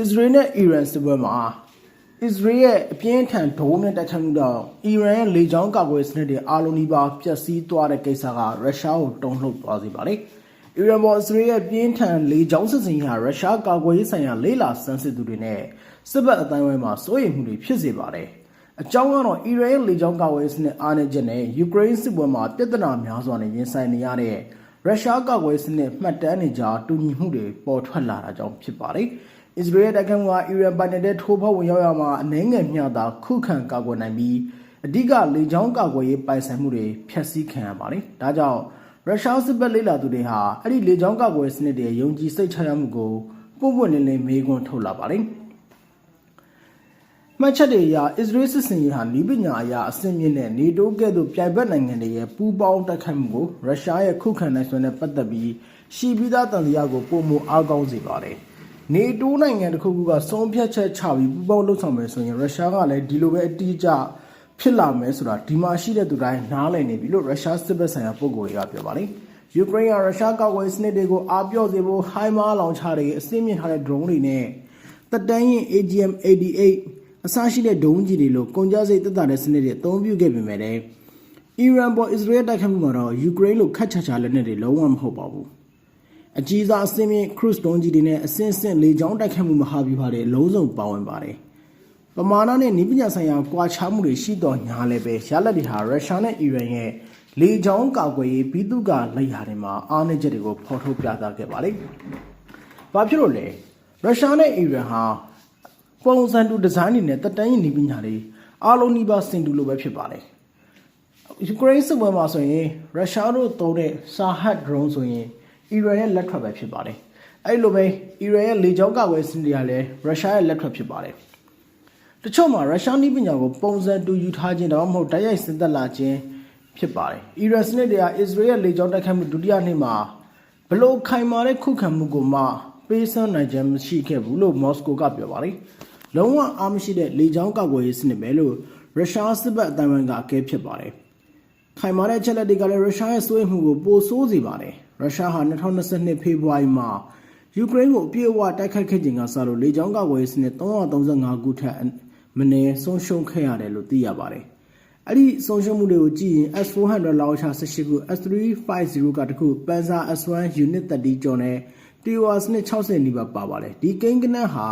အစ္စရေးနဲ့အီရန်စစ်ပွဲမှာအစ္စရေးရဲ့အပြင်းထန်ဒုံးနဲ့တိုက်ခိုက်မှုတော့အီရန်ရဲ့လေကြောင်းကာကွယ်စနစ်တွေအားလုံးဒီပါပျက်စီးသွားတဲ့ကိစ္စကရုရှားကိုတုံ့လှုပ်သွားစေပါတယ်။အီရန်ပေါ်အစ္စရေးရဲ့ပြင်းထန်လေကြောင်းစစ်စင်ဟာရုရှားကာကွယ်ရေးဆိုင်ရာလေးလာစမ်းစစ်သူတွေနဲ့စစ်ဘက်အတိုင်းအဝိုင်းမှာစိုးရိမ်မှုတွေဖြစ်စေပါတယ်။အကြောင်းကတော့အီရန်ရဲ့လေကြောင်းကာကွယ်ရေးစနစ်အားနည်းချက်နဲ့ယူကရိန်းစစ်ပွဲမှာပြဿနာများစွာနဲ့ရင်ဆိုင်နေရတဲ့ရုရှားကာကွယ်ရေးစနစ်မှတ်တမ်းနေကြတူညီမှုတွေပေါ်ထွက်လာတာကြောင့်ဖြစ်ပါတယ်။ အစ္စရေးရဲ့တိုက်ခိုက်မှုကအီရန်ပိုင်နယ်ထိုးဖောက်ဝင်ရောက်ရမှာအနှဲငယ်မျှတာခုခံကာကွယ်နိုင်ပြီးအဓိကလေကြောင်းကာကွယ်ရေးပိုင်ဆိုင်မှုတွေဖျက်ဆီးခံရပါတယ်။ဒါကြောင့်ရုရှားစစ်ဘက်လေးလာသူတွေဟာအဲ့ဒီလေကြောင်းကာကွယ်စနစ်တွေယုံကြည်စိတ်ချရမှုကိုပုံပွင့်လင်းလင်းမေးခွန်းထုတ်လာပါတယ်။မှတ်ချက်တွေအရအစ္စရေးစစ်စင်ရေးဟာနီးပညာအရာအဆင့်မြင့်တဲ့နေတိုးကဲ့သို့ပြိုင်ဘက်နိုင်ငံတွေရဲ့ပူးပေါင်းတိုက်ခိုက်မှုကိုရုရှားရဲ့ခုခံနိုင်စွမ်းနဲ့ပတ်သက်ပြီးရှီပြီးသားတန်တရားကိုပုံမအားကောင်းစေပါတယ်။ နေတိုးနိုင်ငံတစ်ခုခုကဆုံးဖြတ်ချက်ချပြီးပူးပေါင်းလှုပ်ဆောင်မယ်ဆိုရင်ရုရှားကလည်းဒီလိုပဲအတိအကျဖြစ်လာမယ်ဆိုတာဒီမှာရှိတဲ့သူတိုင်းနားလည်နေပြီလို့ရုရှားစစ်ဘက်ဆိုင်ရာပုံကိုယ်တွေကပြောပါတယ်။ယူကရိန်းကရုရှားကောက်ွယ်စနစ်တွေကိုအားပြော့စေဖို့ဟိုင်းမားလောင်ချတွေအစင်းမြင့်ထားတဲ့ drone တွေနဲ့တက်တန်းရင် AGM 88အစရှိတဲ့ဒုံးကြီးတွေလိုကုန်ကြစိတ်တက်တာတဲ့စနစ်တွေအသုံးပြုခဲ့ပေမဲ့လည်းအီရန်ပေါ်အစ္စရေးတိုက်ခိုက်မှုမှာတော့ယူကရိန်းလိုခက်ချာချာလက်နက်တွေလုံးဝမဟုတ်ပါဘူး အကြီးစားအစင်းမြင့် cruise ဒုံးကြီးတွေနဲ့အစင်းစင်းလေကြောင်းတိုက်ခိုက်မှုမဟာဗျူဟာတွေအလုံးစုံပါဝင်ပါတယ်ပမာဏနဲ့နိပညာဆိုင်ရာကွာခြားမှုတွေရှိတော်ညာလည်းပဲရလက်တွေဟာရုရှားနဲ့အီရန်ရဲ့လေကြောင်းကာကွယ်ရေးပြီးသူကလက်ရာတွေမှာအားနည်းချက်တွေကိုဖော်ထုတ်ပြသခဲ့ပါတယ်။ဘာဖြစ်လို့လဲရုရှားနဲ့အီရန်ဟာပုံစံတူဒီဇိုင်းတွေနဲ့တက်တန်းရင်နေပညာတွေအားလုံးနှိပါစင်တူလိုပဲဖြစ်ပါတယ်ယူကရိန်းစစ်ပွဲမှာဆိုရင်ရုရှားတို့သုံးတဲ့စာဟတ် drone ဆိုရင် အီရန်ရဲ့လက်ထွက်ပဲဖြစ်ပါတယ်အဲ့လိုပဲအီရန်ရဲ့လေကြောင်းကာကွယ်စနစ်တွေကလည်းရုရှားရဲ့လက်ထွက်ဖြစ်ပါတယ်တချို့မှာရုရှားနည်းပညာကိုပုံစံတူယူထားခြင်းတော့မဟုတ်တိုက်ရိုက်စင်သက်လာခြင်းဖြစ်ပါတယ်အီရန်စနစ်တွေကအစ္စရေးရဲ့လေကြောင်းတိုက်ခိုက်မှုဒုတိယနေ့မှာဘလို့ခိုင်မာတဲ့ခုခံမှုကိုမှပေးစွမ်းနိုင်ခြင်းမရှိခဲ့ဘူးလို့မော်စကိုကပြောပါတယ်လုံးဝအားမရှိတဲ့လေကြောင်းကာကွယ်ရေးစနစ်ပဲလို့ရုရှားစစ်ဘက်အတိုင်းအဝန်ကအကဲဖြစ်ပါတယ်။ခိုင်မာတဲ့ချက်လက်တွေကလည်းရုရှားရဲ့စိုးရိမ်မှုကိုပိုဆိုးစေပါတယ်။ ရုရှားဟာ2022ဖေဖော်ဝါရီမှာယူကရိန်းကိုအပြည့်အဝတိုက်ခိုက်ခဲ့ခြင်းကစလို့လေကြောင်းကာကွယ်ရေးစနစ်335ခုထက်မနည်းဆုံးရှုံးခဲ့ရတယ်လို့သိရပါတယ်။အဲ့ဒီဆုံးရှုံးမှုတွေကိုကြည့်ရင် S400 လောက်ချ18ခု S350 ကတခု Panzer S1 Unit 30ကျော်နဲ့ TOR စနစ်60နီးပါးပါပါတယ်။ဒီကိန်းကနန်းဟာ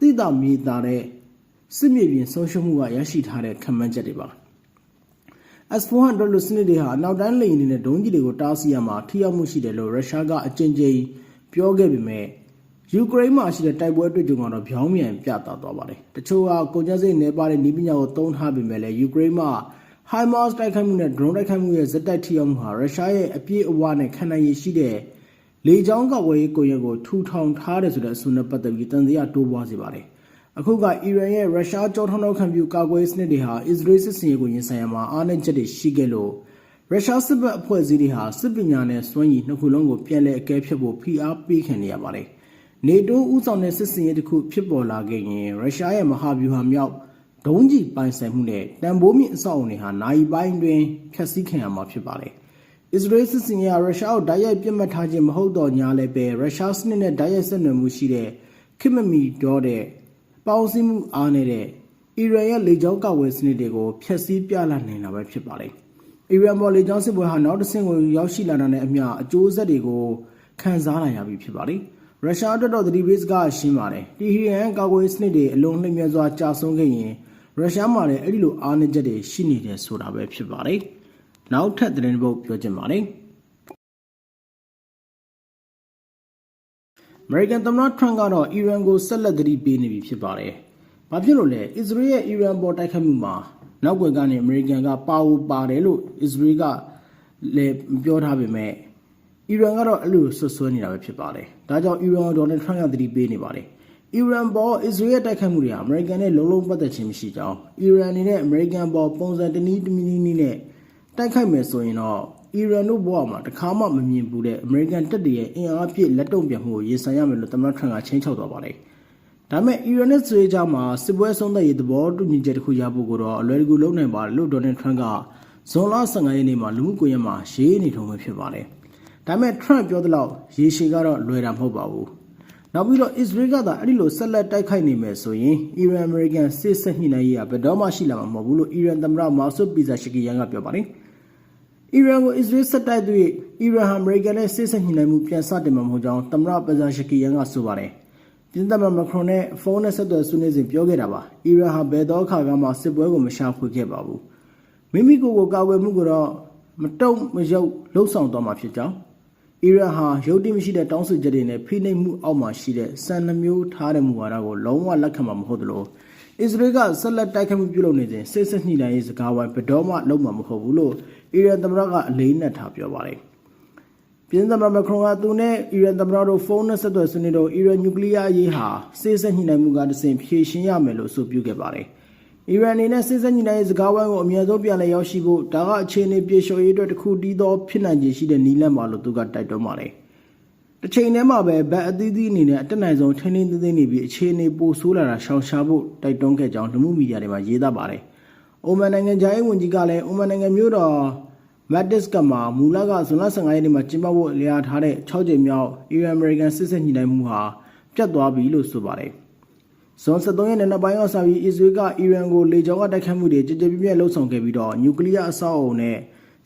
တိတာမြေတာတဲ့စစ်မြေပြင်ဆုံးရှုံးမှုကရရှိထားတဲ့ခံမှန်းချက်တွေပါ S400 လို့စနစ်တွေဟာနောက်တန်းလိန်အနေနဲ့ဒုံးကြီးတွေကိုတားဆီးရမှာထိရောက်မှုရှိတယ်လို့ရုရှားကအကြိမ်ကြိမ်ပြောခဲ့ပေမဲ့ယူကရိန်းမှာရှိတဲ့တိုက်ပွဲတွေ့ကြုံကတော့ဗျောင်းမြန်ပြသသွားပါတယ်တချို့ကကုန်ကျစရိတ်နေပါတဲ့နီးပညာကိုသုံးထားပေမဲ့လည်းယူကရိန်းမှာ HIMARS တိုက်ခိုက်မှုနဲ့ drone တိုက်ခိုက်မှုရဲ့ဇက်တိုက်ထိရောက်မှုဟာရုရှားရဲ့အပြည့်အဝနဲ့ခံနိုင်ရည်ရှိတဲ့လေကြောင်းကာကွယ်ရေးကိုရင်ကိုထူထောင်ထားတယ်ဆိုတဲ့အဆိုနဲ့ပတ်သက်ပြီးတန်တရားတိုးပွားစေပါတယ်။ အခုကအီရန်ရဲ့ရုရှားကြောထောက်နောက်ခံပြုကာကွယ်စနစ်တွေဟာအစ္စရေးစစ်စင်ရေးကိုရင်ဆိုင်ရမှာအားနည်းချက်တွေရှိခဲ့လို့ရုရှားစစ်ဘက်အဖွဲ့အစည်းတွေဟာစစ်ပညာနဲ့စွမ်းရည်နှစ်ခုလုံးကိုပြန်လည်အကဲဖြတ်ဖို့ဖိအားပေးခံနေရပါတယ်။နေတိုးဥဆောင်တဲ့စစ်စင်ရေးတစ်ခုဖြစ်ပေါ်လာခဲ့ရင်ရုရှားရဲ့မဟာဗျူဟာမြောက်ဒုံးကျည်ပိုင်ဆိုင်မှုနဲ့တန်ဖိုးမြင့်အဆောက်အုံတွေဟာနိုင်ပိုင်းတွင်ဖျက်ဆီးခံရမှာဖြစ်ပါတယ်။အစ္စရေးစစ်စင်ရေးရုရှားကိုတိုက်ရိုက်ပြစ်မှတ်ထားခြင်းမဟုတ်တော့ညာလည်းပဲရုရှားစနစ်နဲ့တိုက်ရိုက်ဆက်နွယ်မှုရှိတဲ့ခိမမီတော့တဲ့ ပေါင်းစည်းမှုအားနေတဲ့အီရန်ရဲ့လေကြောင်းကာကွယ်စနစ်တွေကိုဖျက်ဆီးပြလာနိုင်တာပဲဖြစ်ပါတယ်။အီရန်ပေါ်လေကြောင်းစစ်ပွဲဟာနောက်တစ်ဆင့်ကိုရောက်ရှိလာတာနဲ့အမျှအကျိုးဆက်တွေကိုခံစားလာရပြီဖြစ်ပါတယ်။ရုရှားအတွက်တော့သတိပေးစကားရှင်းပါတယ်။တီဟီရန်ကာကွယ်စနစ်တွေအလုံးနှိမ့်မြစွာကြာဆုံးခဲ့ရင်ရုရှားမှာလည်းအဲ့ဒီလိုအားနည်းချက်တွေရှိနေတယ်ဆိုတာပဲဖြစ်ပါတယ်။နောက်ထပ်သတင်းပုတ်ပြောချင်ပါတယ်။ American သမ္မတ Trump ကတော့အီရန်ကိုဆက်လက်သတိပေးနေပြီဖြစ်ပါတယ်။ဘာဖြစ်လို့လဲအစ္စရေးရဲ့အီရန်ပေါ်တိုက်ခိုက်မှုမှာနောက်ွယ်ကနေ American ကပါဝပါတယ်လို့အစ္စရေးကလည်းပြောထားပေမဲ့အီရန်ကတော့အဲ့လိုဆွဆွဲနေတာပဲဖြစ်ပါတယ်။ဒါကြောင့်အီရန်ကိုဒေါ်နယ်ထရန့်ကသတိပေးနေပါတယ်။အီရန်ပေါ်အစ္စရေးရဲ့တိုက်ခိုက်မှုတွေဟာအမေရိကန်နဲ့လုံးလုံးပတ်သက်ခြင်းမရှိကြောင်းအီရန်အနေနဲ့အမေရိကန်ပေါ်ပုံစံတနည်းတမီနည်းနဲ့တိုက်ခိုက်မယ်ဆိုရင်တော့ အီရန်တို့ဘဝမှာတခါမှမမြင်ဘူးတဲ့အမေရိကန်တပ်တွေရဲ့အင်အားပြည့်လက်တုံ့ပြန်မှုကိုရင်ဆိုင်ရမယ်လို့သမ္မတထရန့်ကချင်းချောက်သွားပါတယ်။ဒါပေမဲ့အီရန်နဲ့ဆွေးကြမှာစစ်ပွဲဆုံးသက်ရေးသဘောတူညီချက်တစ်ခုရဖို့ကတော့အလွယ်တကူလုပ်နိုင်ပါတယ်လို့ဒေါ်နယ်ထရန့်ကဇွန်လ15ရက်နေ့မှာလူမှုကွန်ရက်မှာရေးနေထုံးပဲဖြစ်ပါတယ်။ဒါပေမဲ့ထရန့်ပြောသလောက်ရေရှည်ကတော့လွယ်တာမဟုတ်ပါဘူး။နောက်ပြီးတော့အစ္စရေးကသာအဲ့ဒီလိုဆက်လက်တိုက်ခိုက်နေမယ်ဆိုရင်အီရန်အမေရိကန်စစ်ဆက်ညှိနှိုင်းရေးကဘယ်တော့မှရှိလာမှာမဟုတ်ဘူးလို့အီရန်သမ္မတမာဆုပီဇာရှကီယန်ကပြောပါတယ် အီရန်ကိုအစ္စရေးဆက်တိုက်သွေးအီရန်ဟာအမေရိကန်နဲ့စစ်ဆက်ညှိနှိုင်းမှုပြန်စတင်မှာမဟုတ်ကြောင်းသမ္မတပီဇာရှကီယန်ကဆိုပါတယ်ပြင်သမ္မတမခရွန်နဲ့ဖုန်းနဲ့ဆက်သွယ်ဆွေးနွေးစဉ်ပြောခဲ့တာပါအီရန်ဟာဘယ်တော့အခါကမှစစ်ပွဲကိုမရှာဖွေခဲ့ပါဘူးမိမိကိုယ်ကိုကာကွယ်မှုကိုတော့မတုံ့မယုတ်လှုပ်ဆောင်သွားမှာဖြစ်ကြောင်းအီရန်ဟာရုပ်တည်မရှိတဲ့တောင်းဆိုချက်တွေနဲ့ဖိနှိပ်မှုအောက်မှာရှိတဲ့စံနှမျိုးထားတဲ့မူဝါဒကိုလုံးဝလက်ခံမှာမဟုတ်သလိုအစ္စရေးကဆက်လက်တိုက်ခိုက်မှုပြုလုပ်နေစဉ်စစ်စစ်ညှိနှိုင်းရေးစကားဝိုင်းဘယ်တော့မှလုံးမှာမဟုတ်ဘူးလို့ အီရန်သမ္မတကအလေးနက်ထားပြောပါတယ်။ပြင်သမ္မတမခရွန်ကသူနဲ့အီရန်သမ္မတတို့ဖုန်းနဲ့ဆက်သွယ်ဆွေးနွေးတော့အီရန်နျူကလ িয়ার ရေးဟာစစ်စစ်ညှိနှိုင်းမှုကတဆင့်ဖြေရှင်းရမယ်လို့ဆိုပြုခဲ့ပါတယ်။အီရန်အနေနဲ့စစ်စစ်ညှိနှိုင်းရေးစကားဝိုင်းကိုအမြဲဆုံးပြန်လည်ရောက်ရှိဖို့ဒါကအခြေအနေပြေလျှော်ရေးအတွက်တစ်ခုတည်းသောဖြစ်နိုင်ခြေရှိတဲ့နည်းလမ်းပါလို့သူကတိုက်တွန်းပါတယ်။တစ်ချိန်တည်းမှာပဲဗတ်အသီးသီးအနေနဲ့အတက်နိုင်ဆုံးထိန်းထိန်းသိမ်းသိမ်းနေပြီးအခြေအနေပိုဆိုးလာတာရှောင်ရှားဖို့တိုက်တွန်းခဲ့ကြောင်းလူမှုမီဒီယာတွေမှာရေးသားပါတယ်။ အိုမန်နိုင်ငံဂျာရေးဝန်ကြီးကလည်းအိုမန်နိုင်ငံမြို့တော်မတ်ဒစ်ကမှာမူလကဇွန်လ15ရက်နေ့မှာကျင်းပဖို့လျာထားတဲ့6ကြိမ်မြောက်အီရန်အမေရိကန်စစ်စစ်ညှိနှိုင်းမှုဟာပြတ်သွားပြီလို့ဆိုပါတယ်။ဇွန်23ရက်နေ့နောက်ပိုင်းကစပြီးအစ္စရေးကအီရန်ကိုလေကြောင်းကတိုက်ခတ်မှုတွေကြည်ကြည်ပြည့်ပြည့်လှုပ်ဆောင်ခဲ့ပြီးတော့နျူကလ িয়ার အဆောက်အအုံနဲ့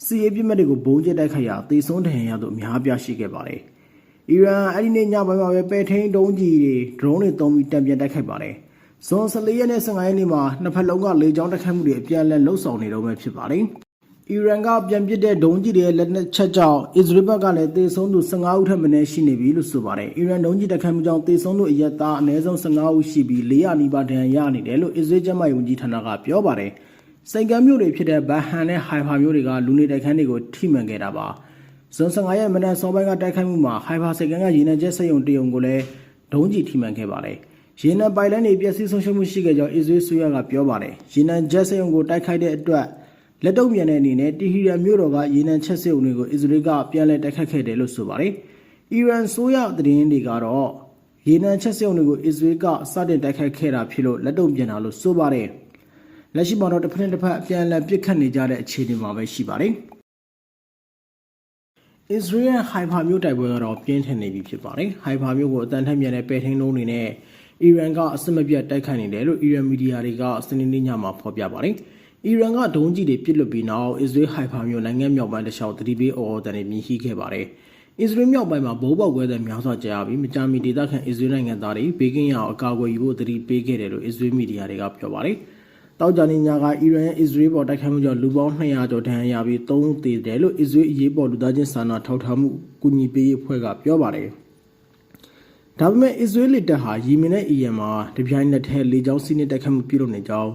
စီရေးပြစ်မှတ်တွေကိုဘုံကျဲတိုက်ခိုက်ရာသေဆုံးဒဏ်ရာရသူအများပြားရှိခဲ့ပါတယ်။အီရန်အဲ့ဒီနေ့ညပိုင်းမှာပဲပဲထိန်တုံးကြီးတွေဒရုန်းတွေသုံးပြီးတံပြန်တိုက်ခိုက်ပါတယ်။ ဇွန်14ရက်နဲ့15ရက်နေ့မှာနှစ်ဖက်လုံးကလေကြောင်းတိုက်ခိုက်မှုတွေအပြန်အလှန်လှုပ်ဆောင်နေတော့မှဖြစ်ပါတယ်။အီရန်ကပြန်ပစ်တဲ့ဒုံးကြီးတွေရဲ့လက်နက်ချက်ကြောင့်အစ္စရေးဘက်ကလည်းသေဆုံးသူ15ဦးထက်မနည်းရှိနေပြီလို့ဆိုပါတယ်။အီရန်ဒုံးကြီးတိုက်ခိုက်မှုကြောင့်သေဆုံးသူအရက်သားအနည်းဆုံး15ဦးရှိပြီး400နီးပါးဒဏ်ရာရနေတယ်လို့အစ္စရေးကျန်းမာရေးဝန်ကြီးဌာနကပြောပါတယ်။စိန်ကမ်းမြို့တွေဖြစ်တဲ့ဘဟန်နဲ့ဟိုင်ဖာမြို့တွေကလူနေတိုက်ခန်းတွေကိုထိမှန်ခဲ့တာပါ။ဇွန်15ရက်မနက်စောပိုင်းကတိုက်ခိုက်မှုမှာဟိုင်ဖာစိန်ကမ်းကရေနံကျက်စက်ရုံတရုံကိုလည်းဒုံးကြီးထိမှန်ခဲ့ပါတယ်။ ရေနံပိုက်လိုင်းတွေပျက်စီးဆုံးရှုံးမှုရှိခဲ့ကြောင်းအစ္စရေးဆိုရကပြောပါတယ်။ရေနံကျက်စက်ရုံကိုတိုက်ခိုက်တဲ့အတွက်လက်တုံ့ပြန်တဲ့အနေနဲ့တီဟီရန်မြို့တော်ကရေနံချက်စစ်အုံတွေကိုအစ္စရေးကပြန်လည်တိုက်ခတ်ခဲ့တယ်လို့ဆိုပါတယ်။အီရန်ဆိုရသတင်းတွေကတော့ရေနံချက်စစ်အုံတွေကိုအစ္စရေးကစတင်တိုက်ခတ်ခဲ့တာဖြစ်လို့လက်တုံ့ပြန်တာလို့ဆိုပါတယ်။လက်ရှိမှာတော့တစ်ဖက်တစ်ဖက်အပြန်အလှန်ပစ်ခတ်နေကြတဲ့အခြေအနေမှာပဲရှိပါတယ်။အစ္စရေးရဲ့ဟိုင်ဖာမြို့တိုက်ပွဲကတော့ပြင်းထန်နေပြီဖြစ်ပါတယ်။ဟိုင်ဖာမြို့ကိုအတန်ထက်မြန်တဲ့ပဲထင်းလုံးတွေနဲ့ အီရန်ကအစမပြတ်တိုက်ခိုက်နေတယ်လို့အီရန်မီဒီယာတွေကစနေနေ့ညမှာဖော်ပြပါတယ်။အီရန်ကဒုံးကြီးတွေပစ်လွတ်ပြီးနောက်အစ္စရေးဟိုင်ဖာမြို့နိုင်ငံမြောက်ပိုင်းတစ်လျှောက်တတိပေးအော်အော်တန်တွေမြင်ရှိခဲ့ပါတယ်။အစ္စရေးမြောက်ပိုင်းမှာဘိုးပေါက်ကွဲတဲ့များစွာကြာပြီးမကြာမီဒေသခံအစ္စရေးနိုင်ငံသားတွေဘေးကင်းရအောင်အကာအကွယ်ယူဖို့တတိပေးခဲ့တယ်လို့အစ္စရေးမီဒီယာတွေကပြောပါတယ်။တောက်ကြနေညကအီရန်ရဲ့အစ္စရေးပေါ်တိုက်ခိုက်မှုကြောင့်လူပေါင်း200ကျော်ဒဏ်ရာရပြီး3ဦးသေတယ်လို့အစ္စရေးအရေးပေါ်လူသားချင်းစာနာထောက်ထားမှုကူညီပေးရေးအဖွဲ့ကပြောပါတယ်။ ဒါပေမဲ့အစ္စရေးလက်တပ်ဟာယီမင်နဲ့အီယန်မှာတပြိုင်နက်တည်းလေကြောင်းစီးနင်းတိုက်ခိုက်မှုပြုလုပ်နေကြောင်း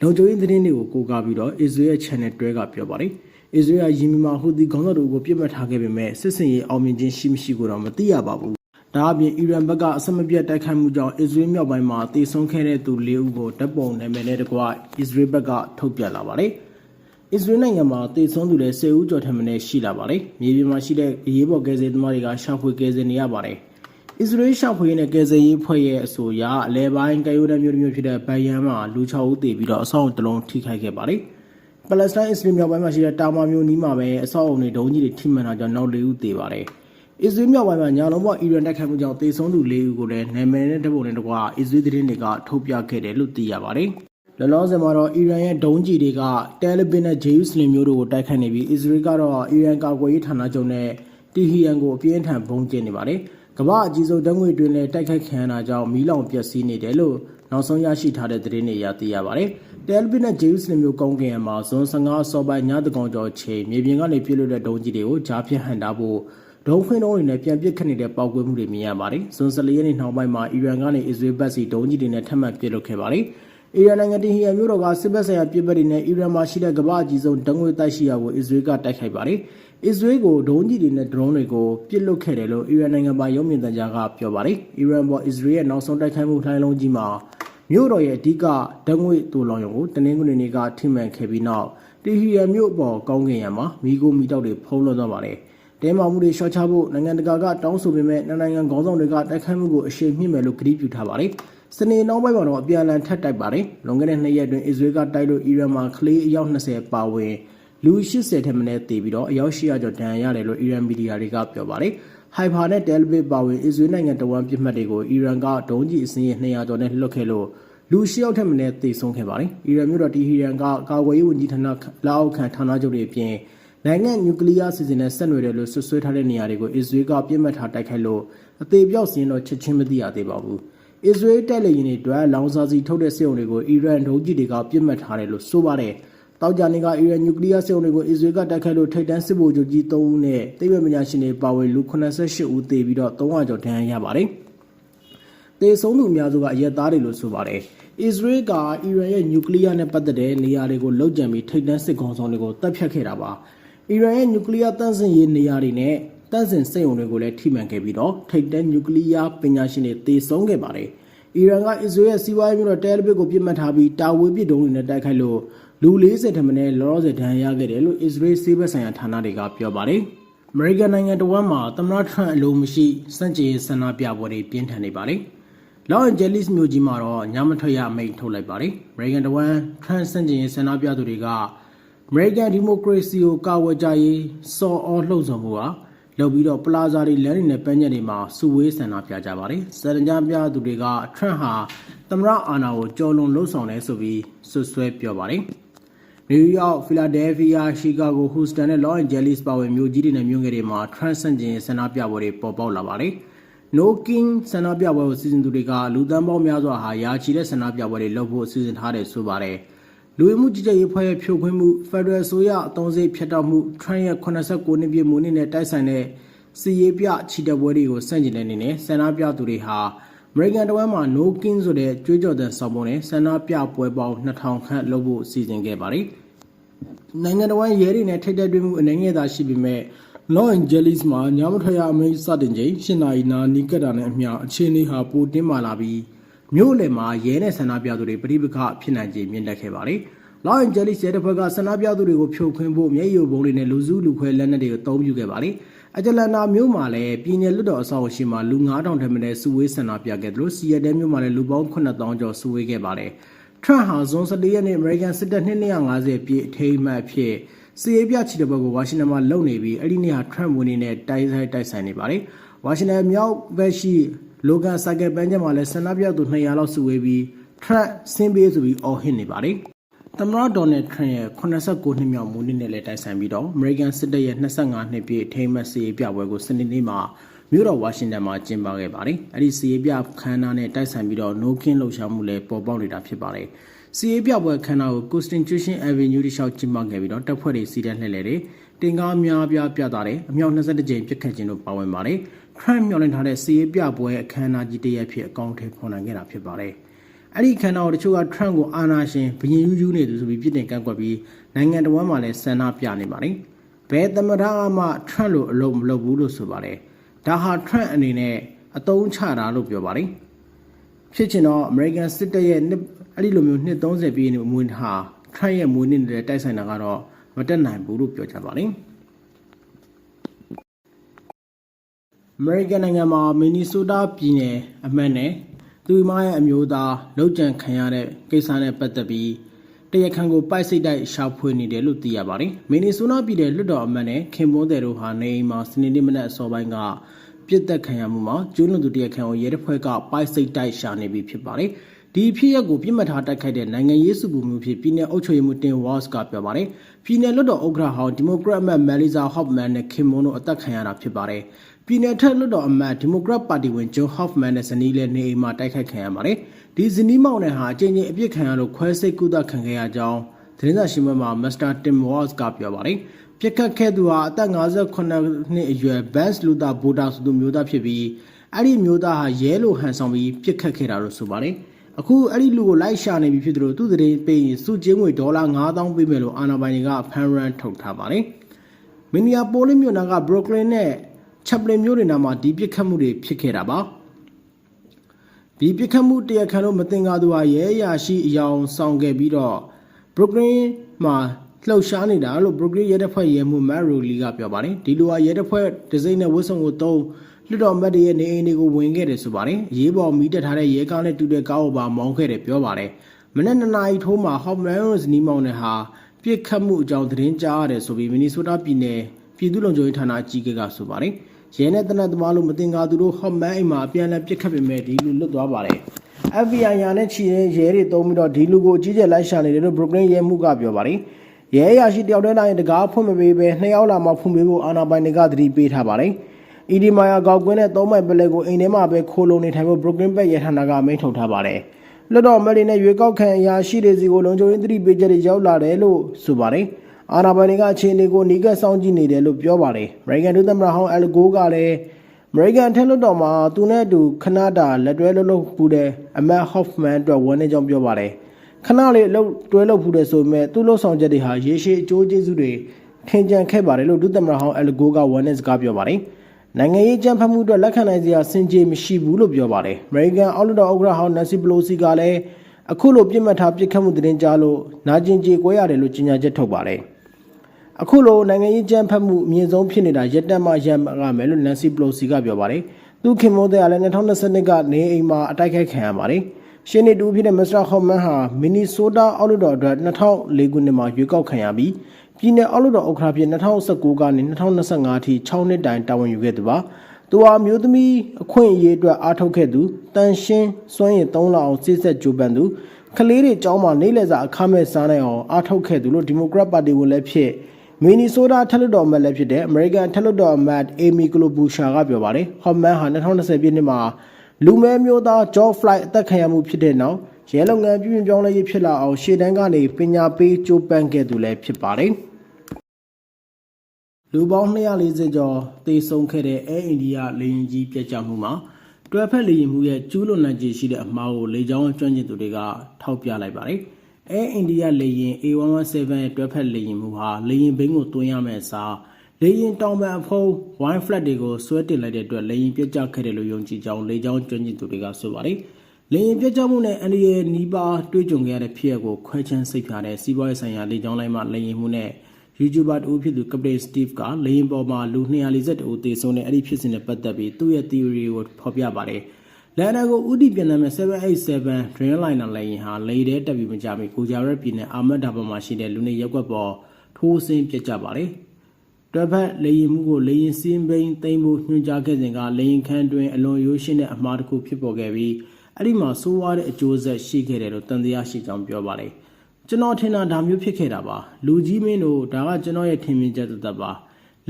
လုံခြုံရေးသတင်းတွေကိုကိုးကားပြီးတော့အစ္စရေးရဲ့ channel တွဲကပြောပါတယ်။အစ္စရေးကယီမင်မှာဟူသီခေါင်းဆောင်တို့ကိုပြစ်မှတ်ထားခဲ့ပေမဲ့စစ်စင်ရေးအောင်မြင်ခြင်းရှိမရှိကိုတော့မသိရပါဘူး။ဒါအပြင်အီရန်ဘက်ကအစမပြတ်တိုက်ခိုက်မှုကြောင့်အစ္စရေးမြောက်ပိုင်းမှာတေဆုံးခဲ့တဲ့သူ၄ဦးကိုတပ်ပုံနာမည်နဲ့တကွအစ္စရေးဘက်ကထုတ်ပြန်လာပါတယ်။အစ္စရေးနိုင်ငံမှာတေဆုံးသူလည်း10ဦးကျော်ထက်မနည်းရှိလာပါတယ်။မြေပြင်မှာရှိတဲ့အရေးပေါ်ကယ်ဆယ်သမားတွေကရှာဖွေကယ်ဆယ်နေရပါတယ်။ အစ္စရေးရှာဖွေနဲ့ကယ်ဆယ်ရေးဖွဲ့ရဲ့အဆိုအရအလဲပိုင်းကယူဒန်မြို့မျိုးဖြစ်တဲ့ဘိုင်ယန်မှာလူ6ဦးသေပြီးတော့အဆောက်အုံတစ်လုံးထိခိုက်ခဲ့ပါတယ်။ပလက်စတိုင်းအစ္စရေးမြောက်ပိုင်းမှာရှိတဲ့တာမာမျိုးနီးမှာပဲအဆောက်အုံတွေဒုံးကြီးတွေထိမှန်တာကြောင့်နောက်၄ဦးသေပါတယ်။အစ္စရေးမြောက်ပိုင်းမှာညာလုံးပေါ်အီရန်တိုက်ခိုက်မှုကြောင့်သေဆုံးသူ၄ဦးကိုလည်းနာမည်နဲ့တပ်ပုံနဲ့တကွာအစ္စရေးသတင်းတွေကထုတ်ပြခဲ့တယ်လို့သိရပါတယ်။လောလောဆယ်မှာတော့အီရန်ရဲ့ဒုံးကြီးတွေကတယ်လီဗင်နဲ့ဂျေရုဆလင်မြို့တို့ကိုတိုက်ခိုက်နေပြီးအစ္စရေးကတော့အီရန်ကာကွယ်ရေးဌာနချုပ်နဲ့တီဟီယန်ကိုအပြင်းထန်ပုံကျင်းနေပါတယ်။ ကမ္ဘာအကြီးဆုံးတံငွေတွင်လည်းတိုက်ခိုက်ခံရတာကြောင့်မီးလောင်ပျက်စီးနေတယ်လို့နောက်ဆုံးရရှိထားတဲ့သတင်းတွေအရသိရပါတယ်။တယ်လီဗင်နဲ့ဂျေရုဆလင်မြို့ကောင်းကင်မှာဇွန်15စောပိုင်းညတကောင်ကျော်ချိန်မြေပြင်ကနေပြည့်လွတ်တဲ့ဒုံးကြီးတွေကိုကြားဖြတ်ဟန်တာဖို့ဒုံခွင်းတုံးတွေနဲ့ပြန်ပစ်ခတ်နေတဲ့ပောက်ကွဲမှုတွေမြင်ရပါတယ်။ဇွန်14ရက်နေ့နှောင်းပိုင်းမှာအီရန်ကနေအစ္စရေးဘက်စီဒုံးကြီးတွေနဲ့ထပ်မံပစ်လွတ်ခဲ့ပါတယ်။အီရန်နိုင်ငံတီဟီယန်မြို့တော်ကစစ်ဘက်ဆိုင်ရာပြည်ပတွေနဲ့အီရန်မှာရှိတဲ့ကမ္ဘာအကြီးဆုံးတံငွေတိုက်ရှိရာကိုအစ္စရေးကတိုက်ခိုက်ပါတယ်။ အစ္စရေးကိုဒုံးကြီးတွေနဲ့ဒရုန်းတွေကိုပစ်လွတ်ခဲ့တယ်လို့အီရန်နိုင်ငံပိုင်ရုပ်မြင်သံကြားကပြောပါတယ်။အီရန်ပေါ်အစ္စရေးရဲ့နောက်ဆုံးတိုက်ခိုက်မှုထိုင်းလုံးကြီးမှာမြို့တော်ရဲ့အဓိကတံငွေတူလောင်ရုံကိုတနင်္ဂနွေနေ့ကထိမှန်ခဲ့ပြီးနောက်တီဟီယန်မြို့ပေါ်ကောင်းကင်ရံမှာမိကိုမီတောက်တွေဖုံးလွှမ်းသွားပါတယ်။တဲမာမှုတွေရှော့ချဖို့နိုင်ငံတကာကတောင်းဆိုပေမဲ့နိုင်ငံခေါင်းဆောင်တွေကတိုက်ခိုက်မှုကိုအရှိန်မြင့်မယ်လို့ကတိပြုထားပါတယ်။စနေနောက်ပိုင်းမှာတော့အပြန်အလှန်ထပ်တိုက်ပါတယ်။လွန်ခဲ့တဲ့နှစ်ရက်တွင်အစ္စရေးကတိုက်လို့အီရန်မှာကလေးအယောက်20ပါဝင် လူ80ထက်မနည်းသေပြီးတော့အယောက်100ကျော်ဒဏ်ရာရတယ်လို့အီရန်မီဒီယာတွေကပြောပါတယ်။ဟိုင်ဖာနဲ့တယ်လီဗစ်ပါဝင်အစ္စရေးနိုင်ငံတဝမ်းပြစ်မှတ်တွေကိုအီရန်ကဒုံးကျည်အစင်းရေ200ကျော်နဲ့လွှတ်ခဲ့လို့လူရှစ်ယောက်ထက်မနည်းသေဆုံးခဲ့ပါတယ်။အီရန်မြို့တော်တီဟီရန်ကကာကွယ်ရေးဝန်ကြီးဌာနလက်အောက်ခံဌာနချုပ်တွေအပြင်နိုင်ငံနျူကလ িয়ার စီစဉ်တဲ့ဆက်နွယ်တယ်လို့ဆွဆွဲထားတဲ့နေရာတွေကိုအစ္စရေးကပြစ်မှတ်ထားတိုက်ခိုက်လို့အသေးပြောက်စင်းတော့ချက်ချင်းမသိရသေးပါဘူး။အစ္စရေးတပ်လေယာဉ်တွေအတွက်လောင်စာစီထုတ်တဲ့စစ်အုံတွေကိုအီရန်ဒုံးကျည်တွေကပြစ်မှတ်ထားတယ်လို့ဆိုပါတယ်။ တောက်ကြနေကအီရန်နျူကလ িয়ার စစ်အုံတွေကိုအစ္စရေးကတိုက်ခိုက်လို့ထိပ်တန်းစစ်ဗိုလ်ချုပ်ကြီး3ဦးနဲ့တိတ်ပညာရှင်တွေပါဝင်လူ88ဦးသေပြီးတော့300ကျော်ဒဏ်ရာရပါတယ်။သေဆုံးသူအများစုကအရက်သားတွေလို့ဆိုပါတယ်။အစ္စရေးကအီရန်ရဲ့နျူကလ িয়ার နဲ့ပတ်သက်တဲ့နေရာတွေကိုလုကြံပြီးထိပ်တန်းစစ်ကောင်ဆောင်တွေကိုတပ်ဖြတ်ခဲ့တာပါ။အီရန်ရဲ့နျူကလ িয়ার တန့်စင်ရေးနေရာတွေနဲ့တန့်စင်စိတ်ုံတွေကိုလည်းထိမှန်ခဲ့ပြီးတော့ထိပ်တန်းနျူကလ িয়ার ပညာရှင်တွေသေဆုံးခဲ့ပါတယ်။အီရန်ကအစ္စရေးရဲ့စီးပွားရေးမျိုးတော့တယ်လီဗစ်ကိုပြစ်မှတ်ထားပြီးတာဝေးပစ်တုံးတွေနဲ့တိုက်ခိုက်လို့ လူ40ထက်မနည်းလောလောဆယ်ဒဏ်ရာရခဲ့တယ်လို့အစ္စရေးစေဘက်ဆိုင်ရာဌာနတွေကပြောပါတယ်။အမေရိကန်နိုင်ငံတော်ဝန်မှာသမ္မတထရန့်အလိုမရှိစန့်ကျင်ရေးဆန္ဒပြပွဲတွေပြင်းထန်နေပါတယ်။လော့အန်ဂျယ်လိစ်မြို့ကြီးမှာတော့ညမထွက်ရအမိန့်ထုတ်လိုက်ပါတယ်။အမေရိကန်တော်ဝန်ထရန့်စန့်ကျင်ရေးဆန္ဒပြသူတွေကအမေရိကန်ဒီမိုကရေစီကိုကာဝယ်ကြရေးစော်အော်လှုံ့ဆော်မှုဟာလုပ်ပြီးတော့ပလာဇာတွေလမ်းတွေနဲ့ပန်းချက်တွေမှာစုဝေးဆန္ဒပြကြပါတယ်။စံကြပြသူတွေကထရန့်ဟာသမ္မတအာဏာကိုကြော်လွန်လှုံ့ဆော်တယ်ဆိုပြီးဆွဆွဲပြောပါတယ်။ နယူးယောက်၊ဖီလာဒဲဖီးယား၊ရှီကာဂို၊ဟူစတန်နဲ့လော့အန်ဂျယ်လိစ်ပါဝင်မြို့ကြီးတွေနဲ့မြို့ငယ်တွေမှာ Transcendent ဆန္ဒပြပွဲတွေပေါ်ပေါက်လာပါတယ်။ No King ဆန္ဒပြပွဲကိုစီစဉ်သူတွေကလူသန်းပေါင်းများစွာဟာယာချီတဲ့ဆန္ဒပြပွဲတွေလုပ်ဖို့စီစဉ်ထားတယ်ဆိုပါတယ်။လူဝင်မှုကြီးကြပ်ရေးဖွဲ့ရဲ့ဖြိုခွင်းမှု Federal ဆိုရအသုံးစရိတ်ဖြတ်တောက်မှု Trump ရဲ့89နှစ်ပြည့်မွေးနေ့နဲ့တိုက်ဆိုင်တဲ့စီရေးပြချီတက်ပွဲတွေကိုစန့်ကျင်တဲ့အနေနဲ့ဆန္ဒပြသူတွေဟာ American တဝမ်းမှာ No King ဆိုတဲ့ကြွေးကြော်သံဆောင်ပုံနဲ့ဆန္ဒပြပွဲပေါင်း2000ခန့်လုပ်ဖို့စီစဉ်ခဲ့ပါတယ်။နိုင်ငံတော်ဝန်ရဲတွေနဲ့ထိတ်တက်တွေ့မှုအနေငယ်သာရှိပေမဲ့ Los Angeles မှာညမထွက်ရအမိန့်စတင်ချိန်၈နာရီနာနီးကပ်တာနဲ့အမျှအခြေအနေဟာပိုတင်းမာလာပြီးမြို့လယ်မှာရဲနဲ့ဆန္ဒပြသူတွေပြိပခဖြစ်နိုင်ခြေမြင့်တက်ခဲ့ပါတယ်။ Los Angeles ရဲတပ်ဖွဲ့ကဆန္ဒပြသူတွေကိုဖြိုခွင်းဖို့မျက်ရည်ဘုံတွေနဲ့လူစုလူခွဲလက်နက်တွေကိုအသုံးပြုခဲ့ပါတယ်။ အတလန်တာမြို့မှာလည်းပြည်내လွတ်တော်အဆောက်အအုံရှိမှာလူ9000ထက်မနည်းစုဝေးဆန္ဒပြခဲ့တယ်လို့စီယက်တဲမြို့မှာလည်းလူပေါင်း9000ကျော်စုဝေးခဲ့ပါတယ်။ထရန့်ဟာဇွန်14ရက်နေ့အမေရိကန်စစ်တပ်နှစ်250ပြည့်အထိမ်းအမှတ်အဖြစ်စီရေးပြချီတဲ့ဘက်ကိုဝါရှင်တန်မှာလုံနေပြီးအဲ့ဒီနေ့ဟာထရန့်ဝင်နေတဲ့တိုက်ဆိုင်တိုက်ဆိုင်နေပါတယ်။ဝါရှင်တန်မြောက်ဘက်ရှိလိုကန်ဆိုင်ကယ်ပန်းချက်မှာလည်းဆန္ဒပြသူ200လောက်စုဝေးပြီးထရန့်ဆင်းပေးဆိုပြီးအော်ဟစ်နေပါတယ်။ သမ္မတဒေါ်နယ်ထရန့်ရဲ့89နှစ်မြောက်မွေးနေ့နဲ့လည်းတိုက်ဆိုင်ပြီးတော့အမေရိကန်စစ်တပ်ရဲ့25နှစ်ပြည့်အထိမ်းအမှတ်စီရေးပြပွဲကိုစနေနေ့မှာမြို့တော်ဝါရှင်တန်မှာကျင်းပခဲ့ပါတယ်။အဲ့ဒီစီရေးပြခမ်းနားနဲ့တိုက်ဆိုင်ပြီးတော့ no king လှုပ်ရှားမှုလည်းပေါ်ပေါက်နေတာဖြစ်ပါတယ်။စီရေးပြပွဲခမ်းနားကို Constitution Avenue တိလျှောက်ကျင်းပခဲ့ပြီးတော့တပ်ဖွဲ့တွေစီးတဲ့လှည့်လည်တွေတင်ကားများပြားပြသတယ်အမြောက်22ကြိမ်ပြစ်ခတ်ခြင်းတို့ပါဝင်ပါတယ်။ Trump မျှော်လင့်ထားတဲ့စီရေးပြပွဲအခမ်းအနားကြီးတစ်ရက်ဖြစ်အကောင့်ထဲပေါ်နိုင်ခဲ့တာဖြစ်ပါတယ်။ အဲ့ဒီခမ်းနားကိုတချို့က Trump ကိုအာဏာရှင်ဘရင်ယူးယူးနေသူဆိုပြီးပြစ်တင်ကန့်ကွက်ပြီးနိုင်ငံတော်ဝန်မှာလည်းဆန္ဒပြနေပါတယ်။ဘယ်သမ္မတကမှ Trump လိုအလုပ်မလုပ်ဘူးလို့ဆိုပါတယ်။ဒါဟာ Trump အနေနဲ့အတုံးချတာလို့ပြောပါတယ်။ဖြစ်ချင်တော့ American စစ်တပ်ရဲ့နှစ်အဲ့ဒီလိုမျိုးနှစ်30ပြည့်နေမွေးဟာ Trump ရဲ့မွေးနေ့နဲ့တိုက်ဆိုင်တာကတော့မတက်နိုင်ဘူးလို့ပြောကြပါတယ်။ American နိုင်ငံမှာမင်နီဆိုးတားပြည်နယ်အမတ်နဲ့ သူမရဲ့အမျိုးသားလောက်ကျန်ခံရတဲ့ကိစ္စနဲ့ပတ်သက်ပြီးတရားခံကိုပိုက်စိတ်တိုက်ရှာဖွေနေတယ်လို့သိရပါတယ်။မင်နီဆိုးတားပြည်နယ်လွှတ်တော်အမတ်နဲ့ခင်ပွန်းတယ်တို့ဟာနေအိမ်မှာစနေနေ့မနက်အစောပိုင်းကပြစ်တက်ခံရမှုမှာကျူးလွန်သူတရားခံကိုရဲတပ်ဖွဲ့ကပိုက်စိတ်တိုက်ရှာနေပြီဖြစ်ပါတယ်။ဒီဖြစ်ရပ်ကိုပြစ်မှတ်ထားတိုက်ခိုက်တဲ့နိုင်ငံရေးစုပူမှုဖြစ်ပြည်내အုပ်ချုပ်ရေးမှူးတင်ဝါ့စ်ကပြောပါတယ်။ပြည်내လွတ်တော်ဥက္ကဋ္ဌဟောင်းဒီမိုကရက်အမတ်မယ်လီဇာဟော့ဖ်မန်နဲ့ခင်မွန်းတို့အသက်ခံရတာဖြစ်ပါတယ်။ ပြည်내ထက်လွတ်တော်အမတ်ဒီမိုကရက်ပါတီဝင်ဂျွန်ဟော့ဖ်မန်နဲ့ဇနီးလည်းနေအိမ်မှာတိုက်ခိုက်ခံရပါတယ်။ဒီဇနီးမောင်နဲ့ဟာအကြိမ်ကြိမ်အပြစ်ခံရလို့ခွဲစိတ်ကုသခံခဲ့ရကြောင်းသတင်းစာရှင်းပွဲမှာမစ္စတာတင်ဝါ့စ်ကပြောပါတယ်။ပြစ်ခတ်ခဲ့သူဟာအသက်58နှစ်အရွယ်ဘတ်စ်လူတာဘိုတာဆိုသူမျိုးသားဖြစ်ပြီးအဲ့ဒီမျိုးသားဟာရဲလိုဟန်ဆောင်ပြီးပြစ်ခတ်ခဲ့တာလို့ဆိုပါတယ်။အခုအဲ့ဒီလူကိုလိုက်ရှာနေပြီဖြစ်တယ်လို့သူသတင်းပေးရင်စုချင်းငွေဒေါ်လာ9000ပေးမယ်လို့အာဏာပိုင်တွေကဖန်ရန်ထုတ်ထားပါတယ်။မင်နီယာပိုလစ်မြို့နာကဘရုကလင်နဲ့ ချက်ပလင်မြို့တွေနာမှာဒီပြစ်ခတ်မှုတွေဖြစ်ခဲ့တာပါဒီပြစ်ခတ်မှုတရားခံလို့မတင်ကားသူဟာရဲရရှိအယောင်ဆောင်ခဲ့ပြီးတော့ဘရုကလင်မှာလှုပ်ရှားနေတာလို့ဘရုကလင်ရဲတပ်ဖွဲ့ရဲမှူးမက်ရိုလီကပြောပါတယ်ဒီလိုဟာရဲတပ်ဖွဲ့ဒဇိမ့်နဲ့ဝတ်စုံကိုတုံးလွတ်တော်မတ်တွေရဲ့နေအိမ်တွေကိုဝင်ခဲ့တယ်ဆိုပါတယ်အရေးပေါ်မီးတက်ထားတဲ့ရဲကားနဲ့တူတဲ့ကားကိုပါမောင်းခဲ့တယ်ပြောပါတယ်မနေ့နှစ်နာရီထိုးမှာဟော့မန်ရိုစ်နီးမောင်နဲ့ဟာပြစ်ခတ်မှုအကြောင်းသတင်းကြားရတယ်ဆိုပြီးမင်နီဆိုးတားပြည်နယ်ပြည်သူ့လုံခြုံရေးဌာနအကြီးအကဲကဆိုပါတယ် ရဲနဲ့တနက်သမားလို့မတင်ကားသူတို့ဟော့မန်အိမ်မှာအပြန်အလှန်ပစ်ခတ်ပေမဲ့ဒီလူလွတ်သွားပါတယ် FBI ရာနဲ့ချီတဲ့ရဲတွေတုံးပြီးတော့ဒီလူကိုအကြီးကျယ်လိုက်ရှာနေတယ်လို့ Brooklyn ရဲမှုကပြောပါတယ်။ရဲအရာရှိတယောက်တည်းလာရင်တကားဖွင့်မပေးပဲနှစ်ယောက်လာမှဖွင့်ပေးဖို့အာဏာပိုင်တွေကသတိပေးထားပါတယ်။ ED မာယာကောက်ကွင်းနဲ့သုံးမိုင်ပလက်ကိုအိမ်ထဲမှာပဲခိုးလုံနေထိုင်ဖို့ Brooklyn ဘက်ရဲဌာနကမိန့်ထုတ်ထားပါတယ်။လွတ်တော်မက်လီနဲ့ရွေးကောက်ခံအရာရှိတွေစီကိုလုံခြုံရေးသတိပေးချက်တွေရောက်လာတယ်လို့ဆိုပါတယ်။ အာဏာပိုင်တွေကအခြေအနေကိုနီးကပ်စောင့်ကြည့်နေတယ်လို့ပြောပါတယ်။ American ဒုသမ္မတဟောင်း Al Gore ကလည်းအမေရိကန်ထက်လွတ်တော်မှာသူနဲ့အတူခဏတာလက်တွဲလှုပ်လှုပ်ပူတဲ့အမတ်ဟော့ဖ်မန်အတွက်ဝန်နေကြောင်းပြောပါတယ်ခဏလေးလှုပ်တွဲလှုပ်ပူတယ်ဆိုပေမဲ့သူ့လှုပ်ဆောင်ချက်တွေဟာရေရှည်အကျိုးကျေးဇူးတွေထင်ကြံခဲ့ပါတယ်လို့ဒုသမ္မတဟောင်းအယ်လ်ဂိုကဝန်နေစကားပြောပါတယ်နိုင်ငံရေးကြမ်းဖက်မှုအတွက်လက်ခံနိုင်စရာစင်ကြေမရှိဘူးလို့ပြောပါတယ်အမေရိကန်အောက်လွှတ်တော်ဥက္ကဋ္ဌဟောင်းနန်စီပလိုစီကလည်းအခုလိုပြစ်မှတ်ထားပြစ်ခတ်မှုသတင်းကြားလို့နာကျင်ကြေကွဲရတယ်လို့ကြေညာချက်ထုတ်ပါတယ် အခုလိုနိုင်ငံရေးကြမ်းဖက်မှုအမြင့်ဆုံးဖြစ်နေတာရက်တက်မှရက်မှကမယ်လို့နန်စီပလိုစီကပြောပါတယ်။သူခင်မိုးတဲ့ကလည်း2022ကနေအိမ်မှာအတိုက်ခိုက်ခံရပါတယ်။ရှင်းနေတူဖြစ်တဲ့မစ္စတာဟော့မန်ဟာမီနီဆိုးတာအောက်လွှတ်တော်အတွက်2004ခုနှစ်မှာရွေးကောက်ခံရပြီးပြည်내အောက်လွှတ်တော်ဥက္ကဋ္ဌဖြစ်2019ကနေ2025အထိ6နှစ်တိုင်တာဝန်ယူခဲ့သူပါ။သူဟာမျိုးသမီးအခွင့်အရေးအတွက်အားထုတ်ခဲ့သူတန်ရှင်းစွမ်းရည်3လောက်အောင်စစ်ဆက်ကြိုးပမ်းသူကလေးတွေကျောင်းမှာနေလက်စာအခမဲ့စားနိုင်အောင်အားထုတ်ခဲ့သူလို့ဒီမိုကရက်ပါတီဝင်လည်းဖြစ် မီနီဆိုးတာထက်လွတ်တော်အမတ်လည်းဖြစ်တဲ့အမေရိကန်ထက်လွတ်တော်အမတ်အေမီကလိုဘူရှာကပြောပါတယ်ဟော့မန်ဟာ2020ပြည့်နှစ်မှာလူမဲမျိုးသားဂျော့ဖလိုက်အသက်ခံရမှုဖြစ်တဲ့နောက်ရဲလုပ်ငန်းပြုပြင်ပြောင်းလဲရေးဖြစ်လာအောင်ရှေ့တန်းကနေပညာပေးကြိုးပမ်းခဲ့သူလည်းဖြစ်ပါတယ်လူပေါင်း240ကျော်သေဆုံးခဲ့တဲ့အဲအိန္ဒိယလေယာဉ်ကြီးပြတ်ကျမှုမှာတွဲဖက်လေယာဉ်မှုရဲ့ကျူးလွန်နိုင်ခြေရှိတဲ့အမှားကိုလေကြောင်းကျွမ်းကျင်သူတွေကထောက်ပြလိုက်ပါတယ်။ အဲအိန္ဒိယလေယာဉ် A117 ရဲ့တွဲဖက်လေယာဉ်မှုဟာလေယာဉ်ဘင်းကိုတွင်းရမယ့်အစားလေယာဉ်တောင်ပံအဖုံး wine flat တွေကိုဆွဲတင်လိုက်တဲ့အတွက်လေယာဉ်ပြတ်ကျခဲ့တယ်လို့ယုံကြည်ကြောင်းလေကြောင်းကျွမ်းကျင်သူတွေကဆိုပါတယ်။လေယာဉ်ပြတ်ကျမှုနဲ့အန်ဒီရဲ့နီးပါးတွေ့ကြုံခဲ့ရတဲ့ဖြစ်ရပ်ကိုခွဲချမ်းစိတ်ဖြာတဲ့စီးပွားရေးဆိုင်ရာလေကြောင်းလိုင်းမှလေယာဉ်မှုနဲ့ YouTuber တူဖြစ်သူကပတိတ်စတီဗ်ကလေရင်ပေါ်မှာလူ240ဦးသေဆုံးတဲ့အဲ့ဒီဖြစ်စဉ်နဲ့ပတ်သက်ပြီးသူ့ရဲ့ theory ကိုဖော်ပြပါတယ်။ လန်ဒန်ကိုဥတီပြန်တဲ့787 Dreamliner လေယာဉ်ဟာလေထဲတက်ပြီးမကြမီကိုဂျာရက်ပြည်နယ်အာမတ်ဒါဘာမှာရှိတဲ့လူနေရက်ွက်ပေါ်ထိုးဆင်းပြစ်ကြပါတယ်။တွဲဖက်လေရင်မှုကိုလေရင်စင်းဘိန်းသိမ်းဖို့ညွှန်ကြားခဲ့စဉ်ကလေရင်ခန်းတွင်အလွန်ရိုးရှင်းတဲ့အမှားတစ်ခုဖြစ်ပေါ်ခဲ့ပြီးအဲ့ဒီမှာဆိုးဝါးတဲ့အကျိုးဆက်ရှိခဲ့တယ်လို့တန်တရားရှိကြောင်းပြောပါတယ်။ကျွန်တော်ထင်တာဒါမျိုးဖြစ်ခဲ့တာပါလူကြီးမင်းတို့ဒါကကျွန်တော်ရဲ့ထင်မြင်ချက်သက်ပါ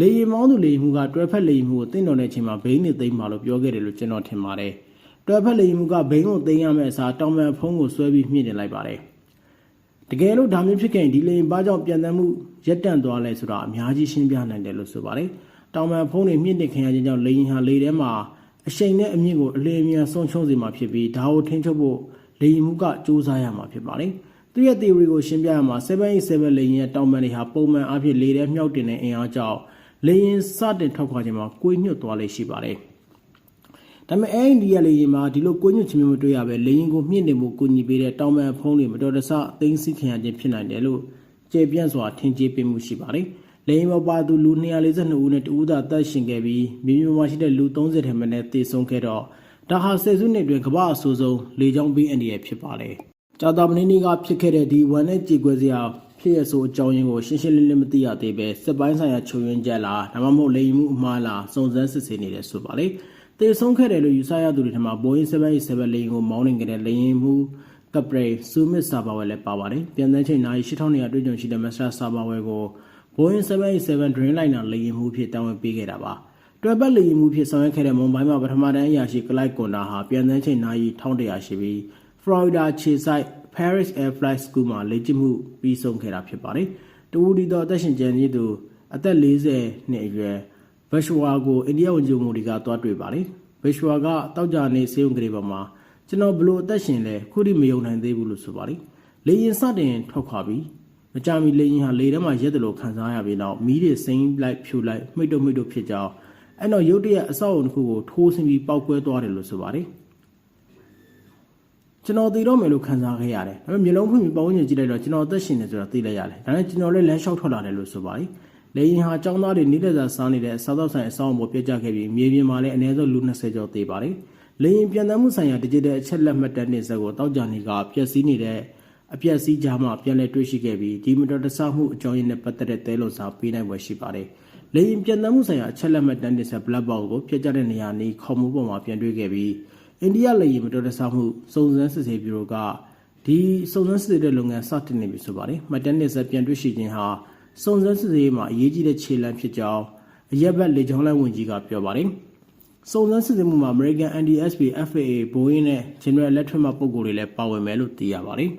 လေရင်မောင်းသူလေရင်မှုကတွဲဖက်လေရင်မှုကိုတင့်တော်တဲ့အချိန်မှာဘိန်းနဲ့သိမ်းပါလို့ပြောခဲ့တယ်လို့ကျွန်တော်ထင်ပါတယ် တွဲဖက်လေရင်မှုကဘိန်းကိုသိမ်းရမယ့်အစားတောင်ပံဖုံးကိုဆွဲပြီးမြင့်တင်လိုက်ပါတယ်တကယ်လို့ဒါမျိုးဖြစ်ခဲ့ရင်ဒီလေရင်ဘာကြောင့်ပြန်တမ်းမှုရက်တန့်သွားလဲဆိုတာအများကြီးရှင်းပြနိုင်တယ်လို့ဆိုပါတယ်တောင်ပံဖုံးတွေမြင့်တင်ခင်ရခြင်းကြောင့်လေရင်ဟာလေထဲမှာအရှိန်နဲ့အမြင့်ကိုအလေအမြန်ဆုံးရှုံးစေမှာဖြစ်ပြီးဒါကိုထိန်းချုပ်ဖို့လေရင်မှုကစူးစမ်းရမှာဖြစ်ပါတယ်သူရဲ့ theory ကိုရှင်းပြရမှာ787လေယာဉ်ရဲ့တောင်ပံတွေဟာပုံမှန်အဖြစ်လေထဲမြောက်တင်တဲ့အင်အားကြောင့်လေယာဉ်စတင်ထောက်ခွာခြင်းမှာကိုညွတ်သွားလေရှိပါတယ်။ ဒါပေမဲ့အဲအိန္ဒိယလေယာဉ်မှာဒီလိုကိုညွတ်ခြင်းမျိုးမတွေ့ရပဲလေယာဉ်ကိုမြင့်နေမှုကိုညီပေးတဲ့တောင်ပံဖုံးတွေမတော်တဆအသိမ်းဆီးခံရခြင်းဖြစ်နိုင်တယ်လို့ကျေပြန့်စွာထင်ကြေးပေးမှုရှိပါတယ်။လေယာဉ်ပေါ်ပါသူလူ242ဦးနဲ့တဦးသာတက်ရှင်ခဲ့ပြီးမြေပြင်မှာရှိတဲ့လူ30ထက်မနည်းသေဆုံးခဲ့တော့ဒါဟာဆယ်စုနှစ်အတွင်းကမ္ဘာအဆိုးဆုံးလေကြောင်းဘေးအန္တရာယ်ဖြစ်ပါတယ်။ကြာတာမင်းနေ့ကဖြစ်ခဲ့တဲ့ဒီဝန်နဲ့ကြေကွဲစရာဖြစ်ရဆိုအကြောင်းရင်းကိုရှင်းရှင်းလင်းလင်းမသိရသေးပဲစစ်ပိုင်းဆိုင်ရာချုပ်ရင်းချက်လားဒါမှမဟုတ်လိမ်မှုအမှားလားစုံစမ်းစစ်ဆေးနေတယ်ဆိုပါလေ တေဆုံးခဲ့တယ်လို့ယူဆရသူတွေထမှာ Boeing 787လေယာဉ်ကိုမောင်းနေကြတဲ့လေယာဉ်မှုကပရိဆူမစ်ဆာဘာဝဲလည်းပါပါတယ်ပြန်တန်းချိန်နိုင်8200တွေ့ကြုံရှိတဲ့မက်စတာဆာဘာဝဲကို Boeing 787 Dreamliner လေယာဉ်မှုဖြစ်တာဝန်ပေးခဲ့တာပါတွဲပတ်လေယာဉ်မှုဖြစ်ဆောင်ရွက်ခဲ့တဲ့မွန်ဘိုင်းမှာပထမတန်းအရာရှိကလိုက်ကွန်တာဟာပြန်တန်းချိန်နိုင်1100ရှိပြီး Florida ခြေဆိုင် Paris Air Flight School မှာလေ့ကျင့်မှုပြီးဆုံးခဲ့တာဖြစ်ပါတယ်။တဝူဒီတော်အသက်ရှင်ကျန်နေသူအသက်40နှစ်အရွယ် ဘက်ရှ်ဝါကိုအိန္ဒိယဝန်ကြီးမိုဒီကသွားတွေ့ပါတယ်။ဘက်ရှ်ဝါကတောက်ကြနေစေုံကလေးပေါ်မှာကျွန်တော်ဘလို့အသက်ရှင်လဲခုထိမယုံနိုင်သေးဘူးလို့ဆိုပါတယ်။လေရင်စတင်ထွက်ခွာပြီးမကြမီလေရင်ဟာလေထဲမှာရက်တယ်လို့ခံစားရပြီးနောက်မီးတွေစိမ့်လိုက်ဖြူလိုက်မှိတ်တော့မှိတ်တော့ဖြစ်ကြောင်းအဲ့တော့ရုတ်တရက်အဆောက်အုံတစ်ခုကိုထိုးဆင်းပြီးပောက်ကွဲသွားတယ်လို့ဆိုပါတယ်။ကျွန်တော်သိတော့မယ်လို့ခံစားခဲ့ရတယ်ဒါပေမဲ့မျိုးလုံးဖွင့်ပြီးပတ်ဝန်းကျင်ကြည့်လိုက်တော့ကျွန်တော်အသက်ရှင်နေဆိုတာသိလိုက်ရတယ်ဒါနဲ့ကျွန်တော်လည်းလမ်းလျှောက်ထွက်လာတယ်လို့ဆိုပါတယ် လေရင်ဟာចောင်းသားတွေနေလက်စာစားနေတဲ့စားတော့ဆိုင်အဆောင်ပေါ်ပြတ်ကျခဲ့ပြီးမြေပြင်မှာလည်းအနည်းဆုံးလူ20ကျော်သေပါတယ်လေရင်ပြန်တမ်းမှုဆိုင်ရာ digital အချက်လက်မှတ်တမ်းတင်စက်ကိုတောက်ကြနေကပျက်စီးနေတဲ့အပျက်စီးကြားမှာပြန်လည်တွေ့ရှိခဲ့ပြီးဒီမတော်တဆမှုအကြောင်းရင်းနဲ့ပတ်သက်တဲ့သဲလုံစာပေးနိုင်ွယ်ရှိပါတယ်လေရင်ပြန်တမ်းမှုဆိုင်ရာအချက်လက်မှတ်တမ်းတင်ဆက် black box ကိုဖျက်ချတဲ့နေရာနီးခေါ်မှုပေါ်မှာပြန်တွေ့ခဲ့ပြီးအိန္ဒိယလေရင်မတော်တဆမှုစုံစမ်းစစ်ဆေးဘျူရိုကဒီစုံစမ်းစစ်ဆေးတဲ့လုပ်ငန်းစတင်နေပြီဆိုပါတယ်မှတ်တမ်းတင်ဆက်ပြန်တွေ့ရှိခြင်းဟာ စုံစမ်းစစ်ဆေးရေးမှာအရေးကြီးတဲ့ခြေလှမ်းဖြစ်ကြောင်းအရက်ဘတ်လေကြောင်းလိုင်းဝန်ကြီးကပြောပါတယ်စုံစမ်းစစ်ဆေးမှုမှာ American NDSB FAA Boeing နဲ့ General Electric မှပုံကိုယ်တွေလည်းပါဝင်မယ်လို့သိရပါတယ်